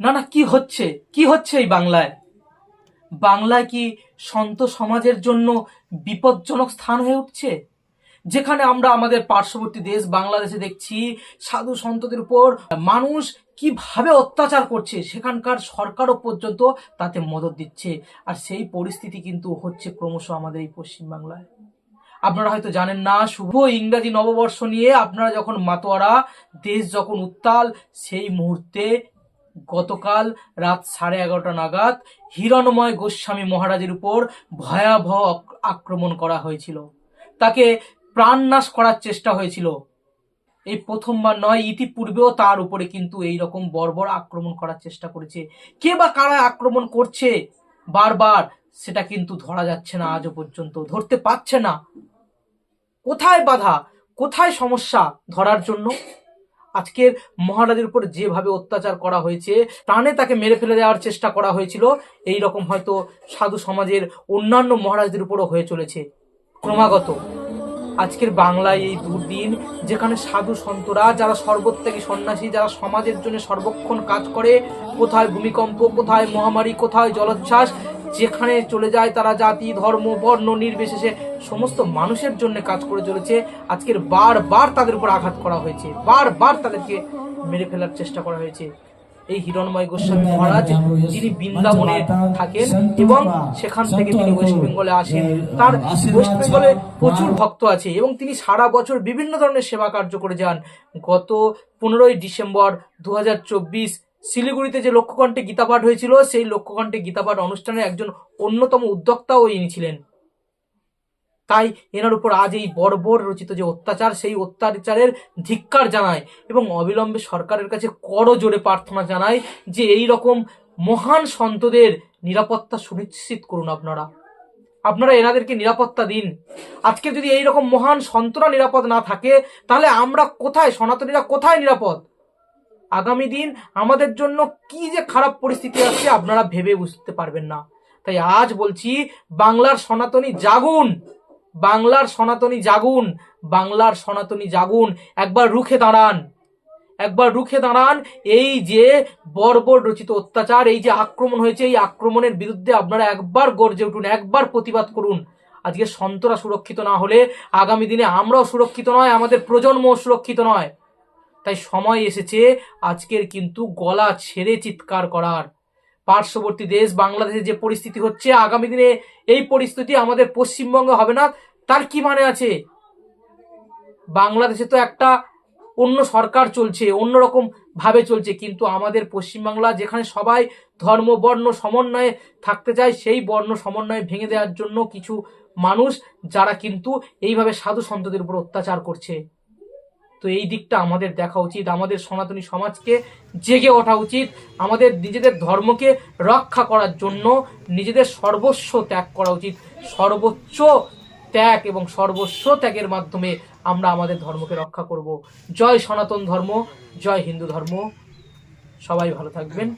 না না, কি হচ্ছে? কি হচ্ছে এই বাংলায়? বাংলায় কি সন্ত সমাজের জন্য বিপজ্জনক স্থান হয়ে উঠছে? যেখানে আমরা আমাদের পার্শ্ববর্তী দেশ বাংলাদেশে দেখছি, সাধু সন্তদের উপর মানুষ কীভাবে অত্যাচার করছে, সেখানকার সরকারও পর্যন্ত তাতে মদত দিচ্ছে। আর সেই পরিস্থিতি কিন্তু হচ্ছে ক্রমশ আমাদের এই পশ্চিমবাংলায়। আপনারা হয়তো জানেন না, শুভ ইংরাজি নববর্ষ নিয়ে আপনারা যখন মাতোয়ারা, দেশ যখন উত্তাল, সেই মুহূর্তে গতকাল রাত সাড়ে এগারোটা নাগাদ হিরণময় গোস্বামী মহারাজের উপর ভয়াবহ আক্রমণ করা হয়েছিল। তাকে প্রাণনাশ করার চেষ্টা হয়েছিল। এই প্রথমবার নয়, ইতিপূর্বেও তার উপরে কিন্তু এই রকম বর্বর আক্রমণ করার চেষ্টা করেছে। কে বা কারা আক্রমণ করছে? বারবার সেটা কিন্তু ধরা যাচ্ছে না আজও পর্যন্ত, ধরতে পারছে না। কোথায় বাধা? কোথায় সমস্যা ধরার জন্য? আজকের মহারাজের উপর যেভাবে অত্যাচার করা হয়েছে, প্রাণে তাকে মেরে ফেলে দেওয়ার চেষ্টা করা হয়েছিল এই রকম হয়তো সাধু সমাজের অন্যান্য মহারাজদের উপরও হয়ে চলেছে। ক্রমাগত আজকের বাংলায় এই দুর্দিন, যেখানে সাধু সন্তরা, যারা সর্বত্যাগী সন্ন্যাসী, যারা সমাজের জন্য সর্বক্ষণ কাজ করে, কোথায় ভূমিকম্প, কোথায় মহামারী, কোথায় জলোচ্ছ্বাস, যেখানে চলে যায় তারা জাতি, ধর্ম, বর্ণ, নির্বিশেষে সমস্ত মানুষের জন্য কাজ করে চলেছে। আজকের বারবার তাদের উপর আঘাত করা হয়েছে। বারবার তাদেরকে মেরে ফেলার চেষ্টা করা হয়েছে। এই হিরণময় গোস্বামী মহারাজ, যিনি বৃন্দাবনে থাকেন এবং সেখান থেকে তিনি ওয়েস্ট বেঙ্গলে আসেন, তার ওয়েস্ট বেঙ্গলে প্রচুর ভক্ত আছে এবং তিনি সারা বছর বিভিন্ন ধরনের সেবা কার্য করে যান। গত পনেরোই ডিসেম্বর দু হাজার চব্বিশ শিলিগুড়িতে যে লক্ষ্যকণ্ঠে গীতাপাঠ হয়েছিল, সেই লক্ষ্যকণ্ঠে গীতাপাঠ অনুষ্ঠানে একজন অন্যতম উদ্যোক্তাও ইনি ছিলেন। তাই এনার উপর আজ এই বর্বর রচিত যে অত্যাচার, সেই অত্যাচারের ধিক্কার জানায় এবং অবিলম্বে সরকারের কাছে করো জোরে প্রার্থনা জানায় যে এই রকম মহান সন্তদের নিরাপত্তা সুনিশ্চিত করুন আপনারা। আপনারা এনাদেরকে নিরাপত্তা দিন। আজকে যদি এই রকম মহান সন্তরা নিরাপদ না থাকে, তাহলে আমরা কোথায়, সনাতনীরা কোথায় নিরাপদ? আগামী দিন আমাদের জন্য কি যে খারাপ পরিস্থিতি আসছে আপনারা ভেবে বুঝতে পারবেন না। তাই আজ বলছি, বাংলার সনাতনী জাগুন। বাংলার সনাতনী জাগুন, বাংলার সনাতনী জাগুন, একবার রুখে দাঁড়ান। একবার রুখে দাঁড়ান, এই যে বর্বর রচিত অত্যাচার, এই যে আক্রমণ হয়েছে, এই আক্রমণের বিরুদ্ধে আপনারা একবার গর্জে উঠুন, একবার প্রতিবাদ করুন। আজকে সন্তরা সুরক্ষিত না হলে আগামী দিনে আমরাও সুরক্ষিত নয়, আমাদের প্রজন্ম সুরক্ষিত নয়। তাই সময় এসেছে আজকের কিন্তু গলা ছেড়ে চিৎকার করার। পার্শ্ববর্তী দেশ বাংলাদেশে যে পরিস্থিতি হচ্ছে, আগামী দিনে এই পরিস্থিতি আমাদের পশ্চিমবঙ্গে হবে না। তার কি মানে আছে? বাংলাদেশে তো একটা অন্য সরকার চলছে, অন্যরকম ভাবে চলছে, কিন্তু আমাদের পশ্চিমবাংলা যেখানে সবাই ধর্ম, বর্ণ, সমন্বয়ে থাকতে চায়, সেই বর্ণ, সমন্বয়ে ভেঙে দেওয়ার জন্য কিছু মানুষ, যারা কিন্তু এইভাবে সাধু সন্তদের উপর অত্যাচার করছে। তো এই দিকটা আমাদের দেখা উচিত, আমাদের সনাতনী সমাজকে জেগে ওঠা উচিত, আমাদের নিজেদের ধর্মকে রক্ষা করার জন্য নিজেদের সর্বস্ব ত্যাগ করা উচিত। সর্বোচ্চ ত্যাগ এবং সর্বস্ব ত্যাগের মাধ্যমে আমরা আমাদের ধর্মকে রক্ষা করব। জয় সনাতন ধর্ম, জয় হিন্দু ধর্ম। সবাই ভালো থাকবেন।